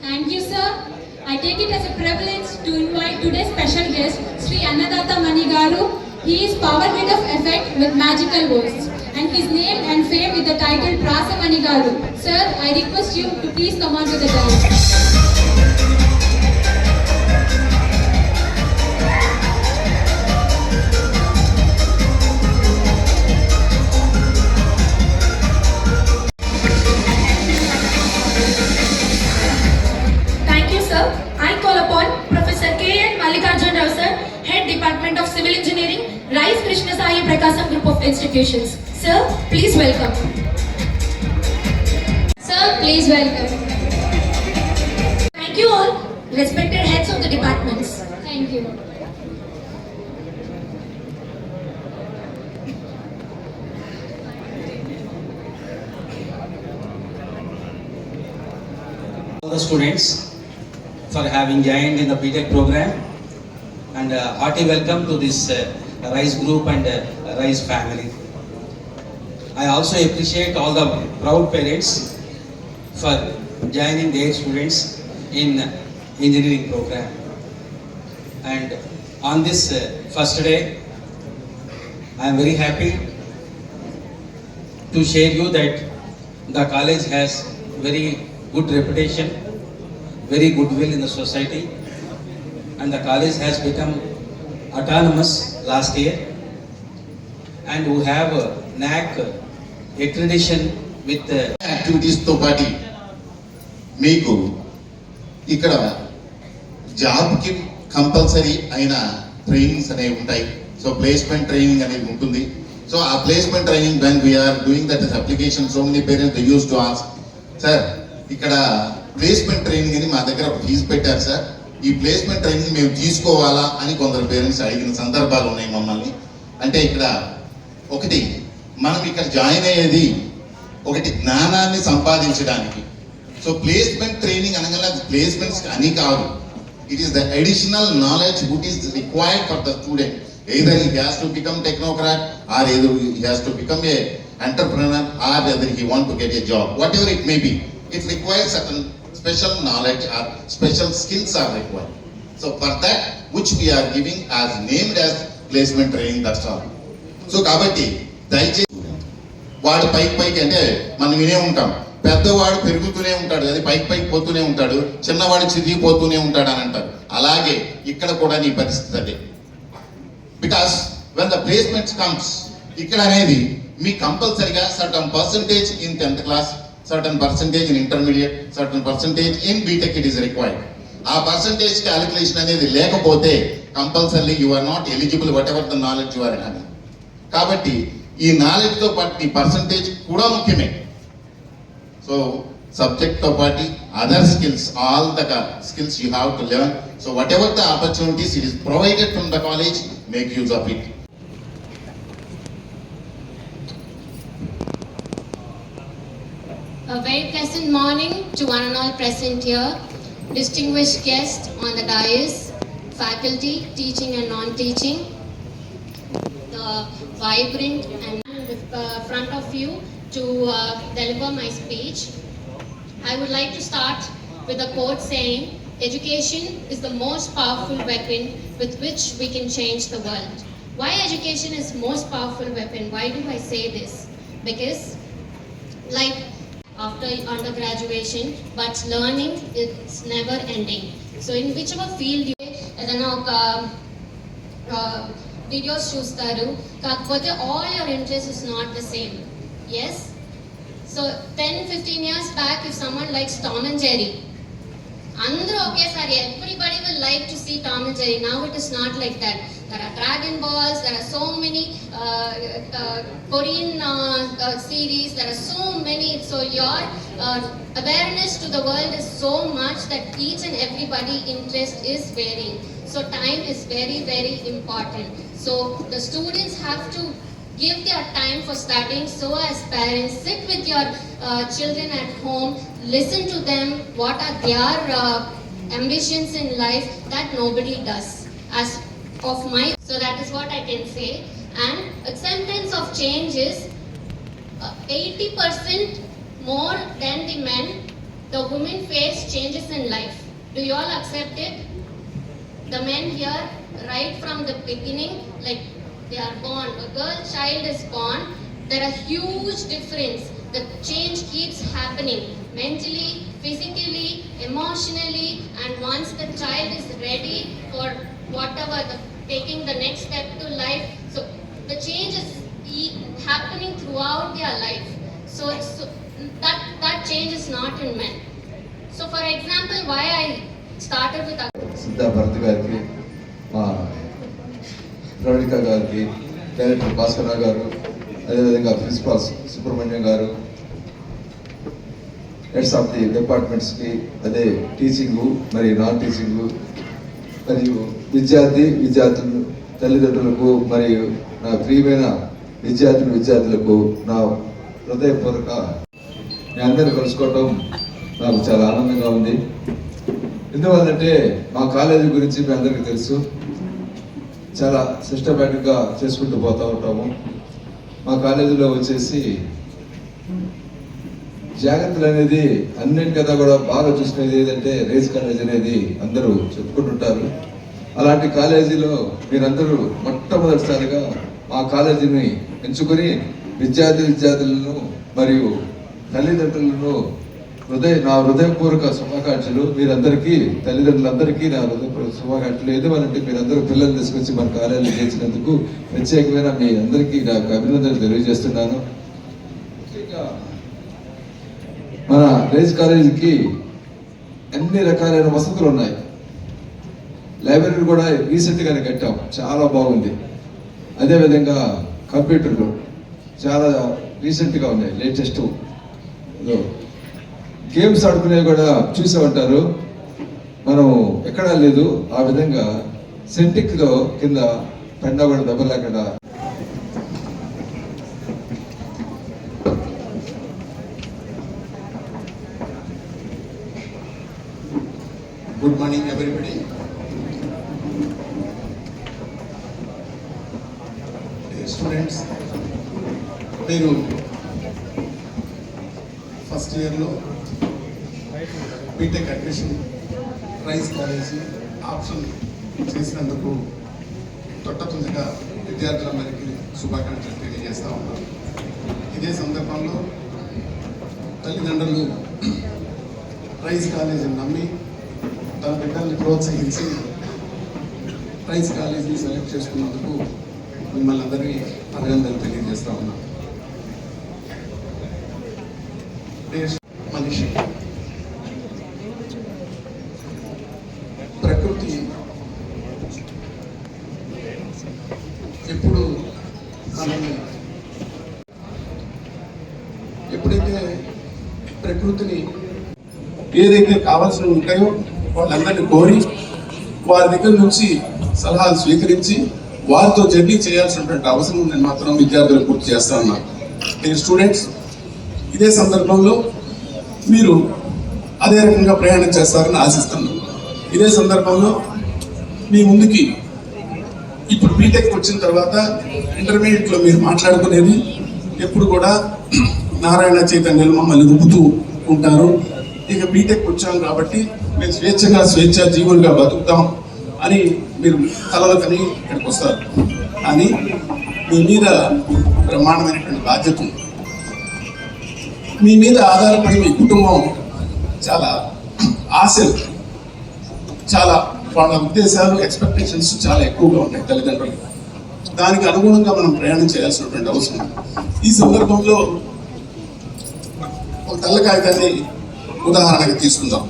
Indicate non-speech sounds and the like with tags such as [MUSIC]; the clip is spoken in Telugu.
Thank you, sir. I take it as a privilege to invite today's special guest, Sri Annadatta Manigaru. He is powered with of effect with magical words and his name and fame with the title Prasa Manigaru. Sir, I request you to please come on to the dance. Institutions. Sir, please welcome. Sir, please welcome. Thank you all, respected heads of the departments. Thank you. all the students for having joined in the BTEC program and uh, hearty welcome to this uh, RISE group and RISE family. I also appreciate all the proud parents for joining their students in engineering program. And on this uh, first day, I am very happy to share you that the college has very good reputation, very goodwill in the society, and the college has become autonomous last year, and who have a NAC accreditation with uh, యాక్టివిటీస్తో పాటు మీకు ఇక్కడ జాబ్కి కంపల్సరీ అయిన ట్రైనింగ్స్ అనేవి ఉంటాయి. సో ప్లేస్మెంట్ ట్రైనింగ్ అనేది ఉంటుంది. సో ఆ placement training when we are doing that application so many parents use to ask sir ఇక్కడ ప్లేస్మెంట్ ట్రైనింగ్ అని మా దగ్గర ఒక ఫీజు పెట్టారు సార్ ఈ ప్లేస్మెంట్ ట్రైనింగ్ మేము తీసుకోవాలా అని కొందరు పేరెంట్స్ అడిగిన సందర్భాలు ఉన్నాయి మమ్మల్ని. అంటే ఇక్కడ ఒకటి మనం ఇక్కడ జాయిన్ అయ్యేది ఒకటి జ్ఞానాన్ని సంపాదించడానికి. సో ప్లేస్మెంట్ ట్రైనింగ్ అనగా ప్లేస్మెంట్స్ అని కాదు. It is the additional knowledge which is required for the student either he has to become technocrat or either he has to become a entrepreneur or either he want to get a job whatever it may be it requires special knowledge or special skills are required so for that which we are giving as named as placement training that's all so కాబట్టి దయచేసి వాడు పైకి పైకి అంటే మనం వినే ఉంటాం. పెద్దవాడు పెరుగుతూనే ఉంటాడు అది పైకి పైకి పోతూనే ఉంటాడు చిన్నవాడు చిరిగిపోతూనే ఉంటాడు అని అంటారు. అలాగే ఇక్కడ కూడా నీ పరిస్థితి అదే. Because when the placements comes ఇక్కడ అనేది మీ కంపల్సరిగా certain percentage in tenth class certain percentage in intermediate certain percentage in BTech it is required ఆ పర్సంటేజ్ క్యాలిక్యులేషన్ అనేది లేకపోతే compulsory you are not eligible whatever the knowledge you are having కాబట్టి ఈ నాలెడ్జ్తో పాటు ఈ పర్సంటేజ్ కూడా ముఖ్యమే. సో సబ్జెక్ట్తో పాటు other skills all the skills you have to learn so whatever the opportunities it is provided from the college make use of it very pleasant morning to one and all present here, distinguished guests on the dais, faculty, teaching and non-teaching, the vibrant and front of you to uh, deliver my speech. I would like to start with a quote saying, education is the most powerful weapon with which we can change the world. Why education is most powerful weapon? Why do I say this? Because like after under graduation, but learning is never ending. So in whichever field you ఏదైనా ఒక వీడియోస్ చూస్తారు. కాకపోతే all your interest is not the same as so ten fifteen years back if someone likes Tom and Jerry అందరూ ఒకేసారి everybody will like to see Tom and Jerry now it is not like that There are Dragon Balls, there are so many uh, uh, Korean uh, uh series, there are so many. So your uh, awareness to the world is so much that each and everybody interest is varying. So time is very, very important. So the students have to give their time for studying so as parents sit with your uh, children at home listen to them what are their uh, ambitions in life that nobody does as of my so that is what i can say. And acceptance of change is uh, 80% more than the men the women face changes in life. Do you all accept it? The men here, right from the beginning, like they are born, a girl child is born, there are huge difference. The change keeps happening mentally, physically, emotionally, and once the child is ready whatever the taking the next step to life, so the change is e- happening throughout their life. So, so that that change is not in men. So, for example, why I started with Siddha Bharat గారికి మా ప్రవళిక గారికి డైరెక్టర్ భాస్కరరావు గారు అదేవిధంగా ప్రిన్సిపాల్ సుబ్రహ్మణ్యం గారు హెడ్స్ ఆఫ్ ది డిపార్ట్మెంట్స్కి అదే టీచింగు మరి నాన్ టీచింగు మరియు విద్యార్థి విద్యార్థులు తల్లిదండ్రులకు మరియు నా ప్రియమైన విద్యార్థులు విద్యార్థులకు నా హృదయపూర్వక మీ అందరిని కలుసుకోవటం నాకు చాలా ఆనందంగా ఉంది. ఎందువల్లంటే మా కాలేజీ గురించి మీ అందరికీ తెలుసు. చాలా సిస్టమేటిక్గా చేసుకుంటూ పోతూ ఉంటాము. మా కాలేజీలో వచ్చేసి జాగ్రత్తలు అనేది అన్నింటికన్నా కూడా బాగా చూసినది ఏదంటే రేస్ కాలేజ్ అనేది అందరూ చెప్పుకుంటుంటారు. అలాంటి కాలేజీలో మీరందరూ మొట్టమొదటిసారిగా మా కాలేజీని ఎంచుకొని విద్యార్థి విద్యార్థులను మరియు తల్లిదండ్రులను హృదయ నా హృదయపూర్వక శుభాకాంక్షలు. మీరందరికీ తల్లిదండ్రులందరికీ నా హృదయపూర్వక శుభాకాంక్షలు. ఏదేమంటే మీరందరూ పిల్లలు తీసుకొచ్చి మన కార్యాలయం చేసినందుకు ప్రత్యేకమైన మీ అందరికీ నాకు అభినందనలు తెలియజేస్తున్నాను. ముఖ్యంగా మన కాలేజీకి అన్ని రకాలైన వసతులు ఉన్నాయి లైబ్రరీ కూడా రీసెంట్గానే కట్టాం. చాలా బాగుంది. అదేవిధంగా కంప్యూటర్లు చాలా రీసెంట్గా ఉన్నాయి. లేటెస్ట్. గేమ్స్ ఆడుకునేవి కూడా చూసే ఉంటారు మనం ఎక్కడా లేదు. ఆ విధంగా సెంటిక్లో కింద పెండ కూడా దెబ్బలేకుండా లేకుండా గుడ్ మార్నింగ్ ఎవరిబడి స్టూడెంట్స్ మీరు ఫస్ట్ ఇయర్లో BTech admission Rise college option చేసినందుకు తొట్టతుందిగా విద్యార్థులందరికీ శుభాకాంక్షలు తెలియజేస్తా ఉన్నాను. ఇదే సందర్భంలో తల్లిదండ్రులు రైస్ కాలేజీని నమ్మి తన బిడ్డల్ని ప్రోత్సహించి ప్రైజ్ కాలేజీని సెలెక్ట్ చేసుకున్నందుకు మిమ్మల్ని అందరినీ అభినందనలు తెలియజేస్తా ఉన్నాను మనిషి. ప్రకృతి ఎప్పుడు మనల్ని ఎప్పుడైతే ప్రకృతిని ఏదైతే కావాల్సినవి ఉంటాయో వాళ్ళందరినీ కోరి వారి దగ్గర నుంచి సలహాలు స్వీకరించి వారితో జర్నీ చేయాల్సినటువంటి అవసరం నేను మాత్రం విద్యార్థులకు గుర్తు చేస్తా ఉన్నాను నేను స్టూడెంట్స్ ఇదే సందర్భంలో మీరు అదే రకంగా ప్రయాణం చేస్తారని ఆశిస్తున్నాను. ఇదే సందర్భంలో మీ ముందుకి ఇప్పుడు బీటెక్ వచ్చిన తర్వాత ఇంటర్మీడియట్లో మీరు మాట్లాడుకునేది ఎప్పుడు కూడా [CLEARS THROAT] నారాయణ చైతన్యలు మమ్మల్ని రుబ్బుతూ ఉంటారు. ఇక బీటెక్ వచ్చాం కాబట్టి మేము స్వేచ్ఛగా స్వేచ్ఛ జీవులుగా బతుకుతాం అని మీరు కలలు కని ఇక్కడికి వస్తారు. అని మీ మీద ప్రమాణమైనటువంటి బాధ్యత ఉంది. మీ మీద ఆధారపడి మీ కుటుంబం చాలా ఆశలు చాలా వాళ్ళ ఉద్దేశాలు ఎక్స్పెక్టేషన్స్ చాలా ఎక్కువగా ఉంటాయి తల్లిదండ్రులు. దానికి అనుగుణంగా మనం ప్రయాణం చేయాల్సినటువంటి అవసరం ఈ సందర్భంలో ఒక తెల్ల కాగితాన్ని ఉదాహరణకి తీసుకుందాం.